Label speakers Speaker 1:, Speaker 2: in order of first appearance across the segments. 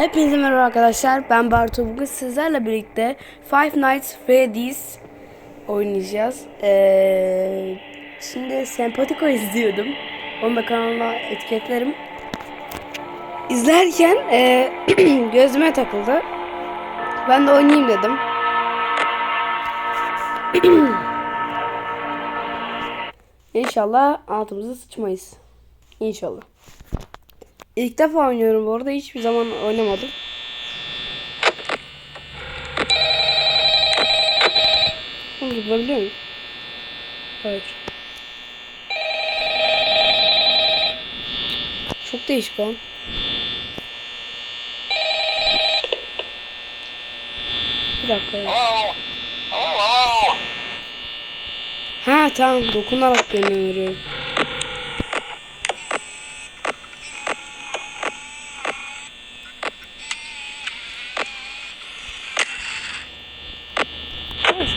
Speaker 1: Hepinize merhaba arkadaşlar. Ben Bartu. Bugün sizlerle birlikte Five Nights Freddy's oynayacağız. Ee, şimdi Sempatiko izliyordum. Onu da kanalıma etiketlerim. İzlerken ee, gözüme takıldı. Ben de oynayayım dedim. İnşallah altımıza sıçmayız. İnşallah. İlk defa oynuyorum bu arada. Hiçbir zaman oynamadım. Bunu zıplayabiliyor muyum? Hayır. Çok değişik lan. Bir dakika. Ha tamam dokunarak yönlendiriyorum.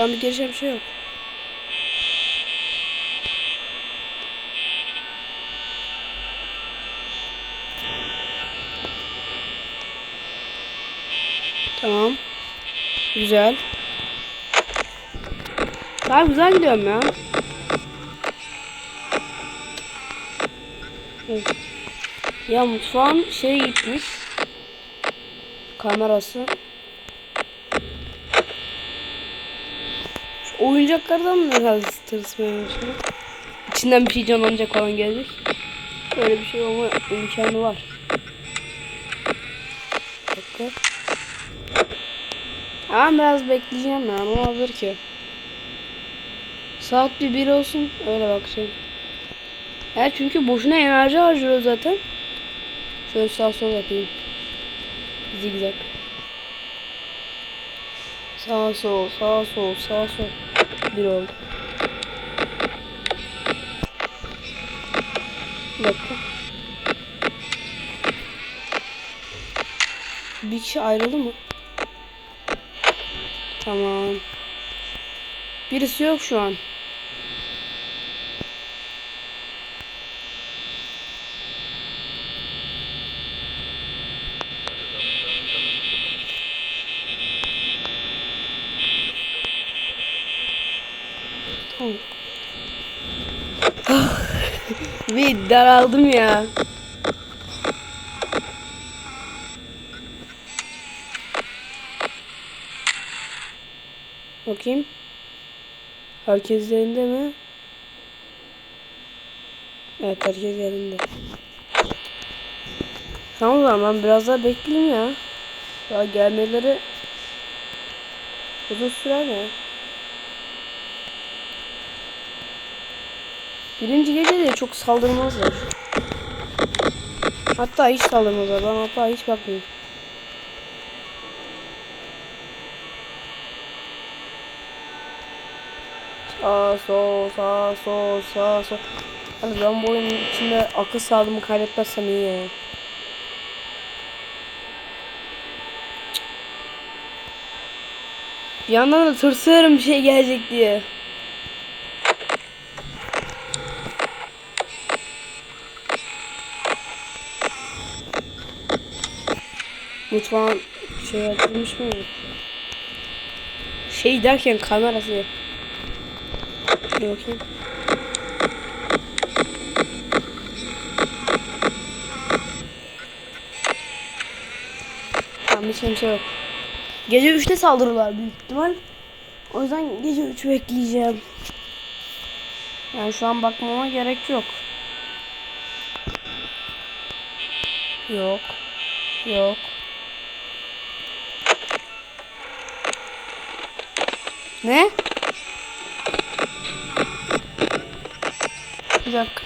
Speaker 1: An bir girişe bir şey yok. Tamam. Güzel. Daha güzel gidiyorum ya. Ya mutfağın şey gitmiş. Kamerası. Oyuncaklardan mı herhalde tırsmaya başladı? İçinden bir şey canlanacak falan gelecek. Böyle bir şey olma imkanı var. Bir dakika. Ama biraz bekleyeceğim ya. Ne olabilir ki? Saat bir bir olsun. Öyle bakacağım. Ya çünkü boşuna enerji harcıyor zaten. Şöyle sağ sol yapayım. Zigzag. Sağ sol, sağ sol, sağ sol. Bir oldu. Bir. Bir kişi ayrıldı mı? Tamam. Birisi yok şu an. Tamam. Ah, Bir daraldım ya. Bakayım. Herkes yerinde mi? Evet herkes yerinde. Tamam o zaman biraz daha bekleyeyim ya. Daha gelmeleri uzun sürer ya. Birinci gece de çok saldırmazlar. Hatta hiç saldırmazlar. Ben hatta hiç bakmıyorum. Sağ sol sağ sol sağ sol. Hani ben bu oyunun içinde akıl sağlığımı kaybetmezsem iyi ya. Bir yandan da tırsıyorum bir şey gelecek diye. Mutfağın şey açılmış mı? Şey derken kamerası. Bir bakayım. Tamam hiç kimse yok. Gece 3'te saldırırlar büyük ihtimal. O yüzden gece 3 bekleyeceğim. Yani şu an bakmama gerek yok. Yok. Yok. Ne? Bir dakika.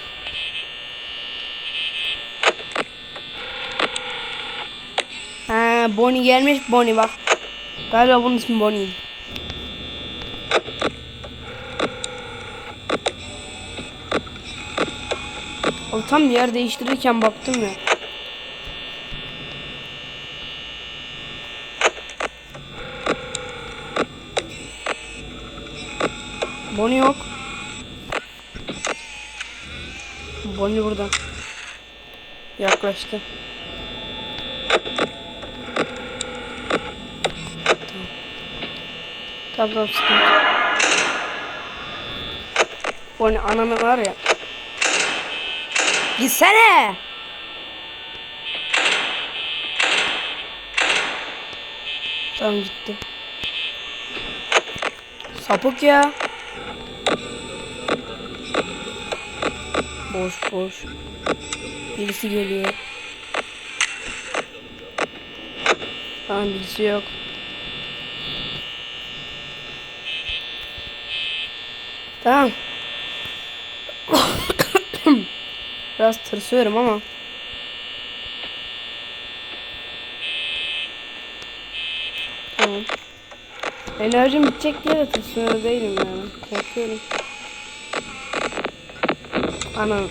Speaker 1: Ha, Bonnie gelmiş Bonnie bak. Galiba bunun ismi Bonnie. O tam yer değiştirirken baktım ya. Bonnie yok. Bonnie burada. Yaklaştı. Tamam tamam sıkıntı. Bonnie ananı var ya. Gitsene. Tamam gitti. Sapık ya. Boş boş. Birisi geliyor. Tamam birisi yok. Tamam. Biraz tırsıyorum ama. Tamam. Enerjim bitecek diye de tırsmıyor değilim yani. Korkuyorum. Anam.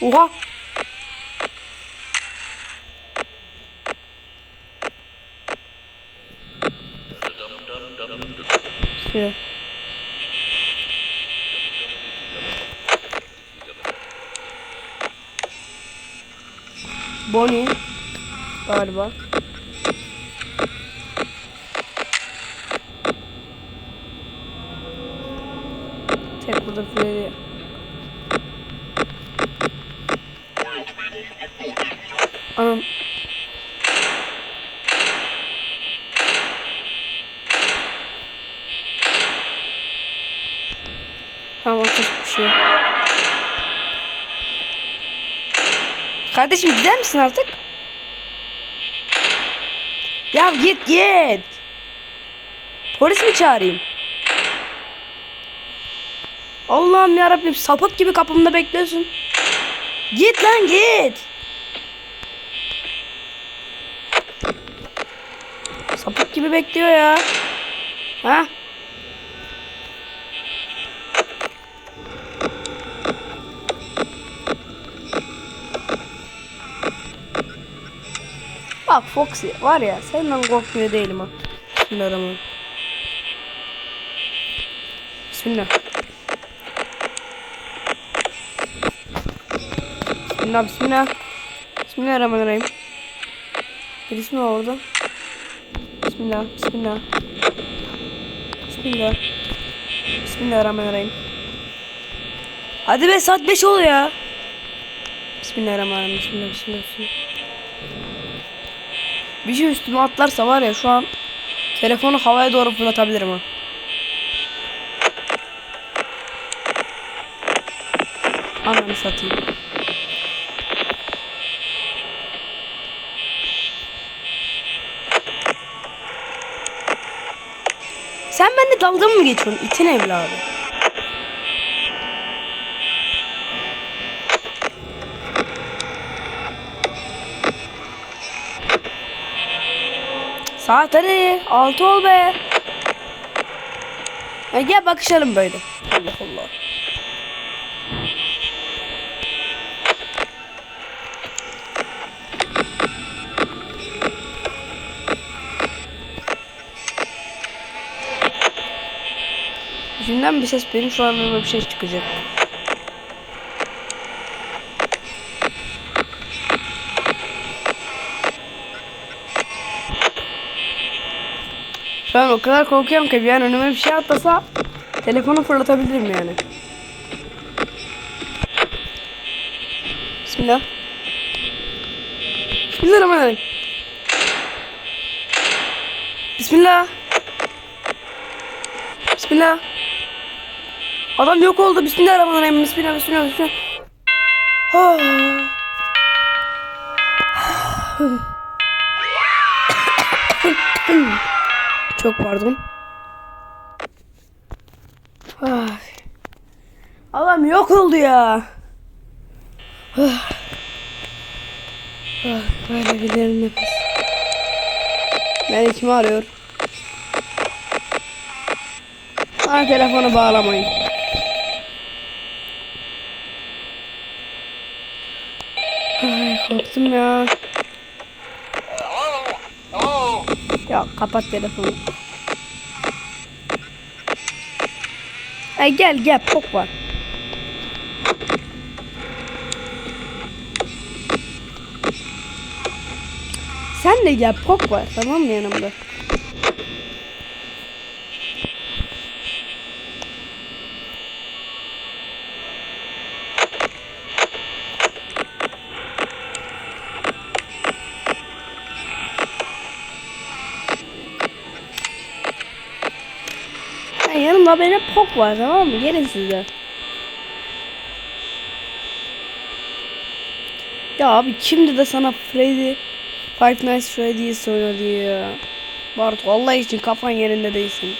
Speaker 1: Oha. Şöyle. Bonnie galiba. Tek burada Freddy. Anam. Kardeşim gider misin artık? Ya git git. Polis mi çağırayım? Allah'ım yarabbim sapık gibi kapımda bekliyorsun. Git lan git. Sapık gibi bekliyor ya. Ha? Bak Foxy var ya senden korkmuyor değilim ha. Bismillahirrahmanirrahim. Bismillah. Bismillah bismillah. Bismillahirrahmanirrahim. Birisi mi orada? Bismillah bismillah. Bismillah. Bismillahirrahmanirrahim. Hadi be saat 5 oluyor ya. Bismillahirrahmanirrahim. Bismillah bismillah bismillah. Bir şey üstüme atlarsa var ya şu an telefonu havaya doğru fırlatabilirim ha. Ananı satayım. Sen benimle dalga mı geçiyorsun? İtin evladı. Saat hadi. Altı ol be. Ya gel bakışalım böyle. Allah Allah. Yüzünden bir ses benim şu an bir şey çıkacak. An o kadar korkuyorum ki bir an önüme bir şey atlasa telefonu fırlatabilirim yani. Bismillah. Bismillahirrahmanirrahim. Bismillah. Bismillah. Adam yok oldu. Bismillahirrahmanirrahim. Bismillah, bismillah, bismillah. Ah. Çok pardon. Ay. Adam yok oldu ya. Ah. Ah, Böyle bir derin nefes. Beni kim arıyor? Bana telefonu bağlamayın. Ay korktum ya. Ya kapat telefonu. Ay gel gel pok var. Sen de gel pok var tamam mı yanımda? Ha, yanımda benim pok var tamam mı? Gelin siz de. Ya abi kimdi de sana Freddy Five Nights Freddy's oynadı ya. Bartu Allah için kafan yerinde değilsin.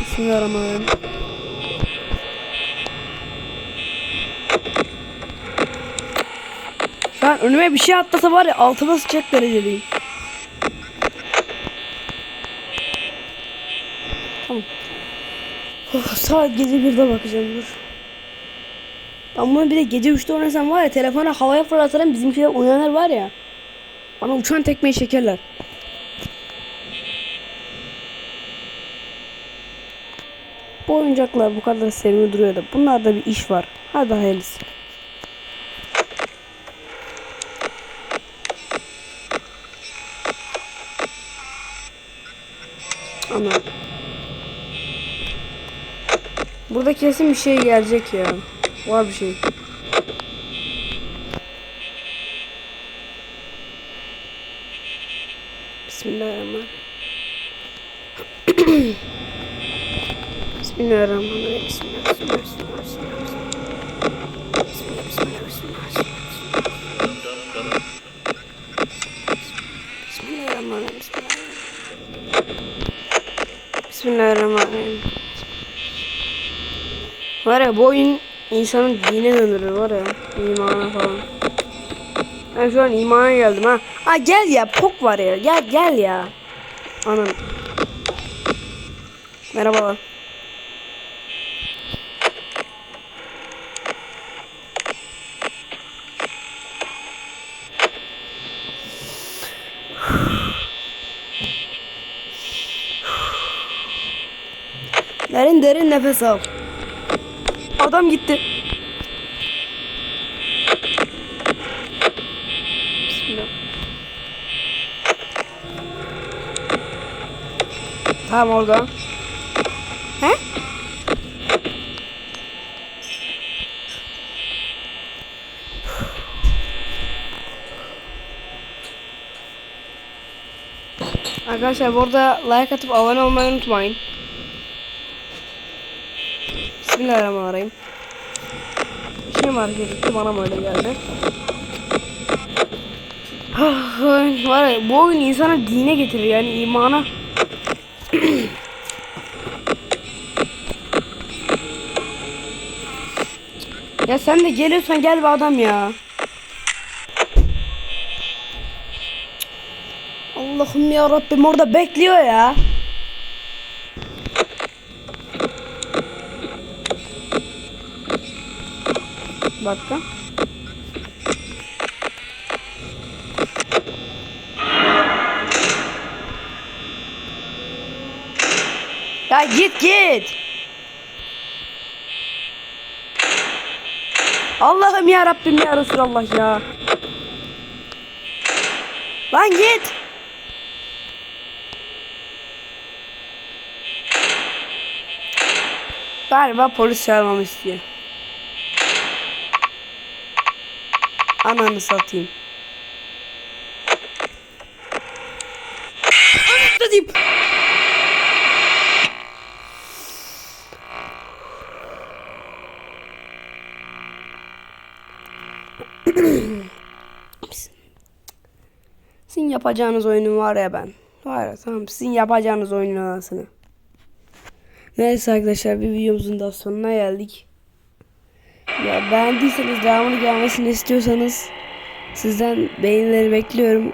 Speaker 1: Bismillahirrahmanirrahim. Şu an önüme bir şey atlasa var ya altıma sıcak derecedeyim. Tamam. Of, saat gece birde bakacağım dur. Bunu bir de gece 3'te oynasam var ya telefona havaya fırlatırım bizimkiler uyanır var ya. Bana uçan tekmeyi çekerler. Bu oyuncaklar bu kadar sevimli duruyor da bunlarda bir iş var. Hadi hayırlısı. Ana. Burada kesin bir şey gelecek ya. Var bir şey. Bismillahirrahmanirrahim. Bismillahirrahmanirrahim. Bismillah, bismillah, bismillah, bismillah, bismillah. Bismillah, bismillah, bismillah, bismillah. Bismillahirrahmanirrahim. Bismillahirrahmanirrahim. Bismillahirrahmanirrahim. Var ya bu oyun insanın dine döndürür var ya. imana falan. Ben şu an imana geldim ha. Ha gel ya pok var ya. Gel gel ya. Anam. Merhabalar. Derin derin nefes al. Adam gitti. Bismillah. Tamam orada. He? Arkadaşlar bu arada like atıp abone olmayı unutmayın. Bismillahirrahmanirrahim. Bir şey mi hareket etti bana mı öyle geldi? Ah, Var ya bu oyun insana dine getirir yani imana. ya sen de geliyorsan gel be adam ya. Allah'ım ya Rabbim orada bekliyor ya. Dakika. Ya git git. Allah'ım ya Rabbim ya Resulallah ya. Lan git. Galiba polis çağırmamı istiyor. Ananı satayım. Ananı satayım. Sizin yapacağınız oyunun var ya ben. Var ya tamam sizin yapacağınız oyunun anasını. Neyse arkadaşlar bir videomuzun da sonuna geldik. Ya beğendiyseniz devamını gelmesini istiyorsanız sizden beğenileri bekliyorum.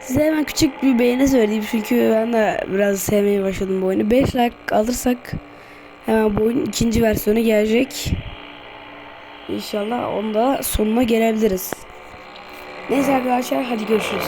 Speaker 1: Size hemen küçük bir beğeni söyleyeyim çünkü ben de biraz sevmeye başladım bu oyunu. 5 like alırsak hemen bu oyunun ikinci versiyonu gelecek. İnşallah onda sonuna gelebiliriz. Neyse arkadaşlar hadi görüşürüz.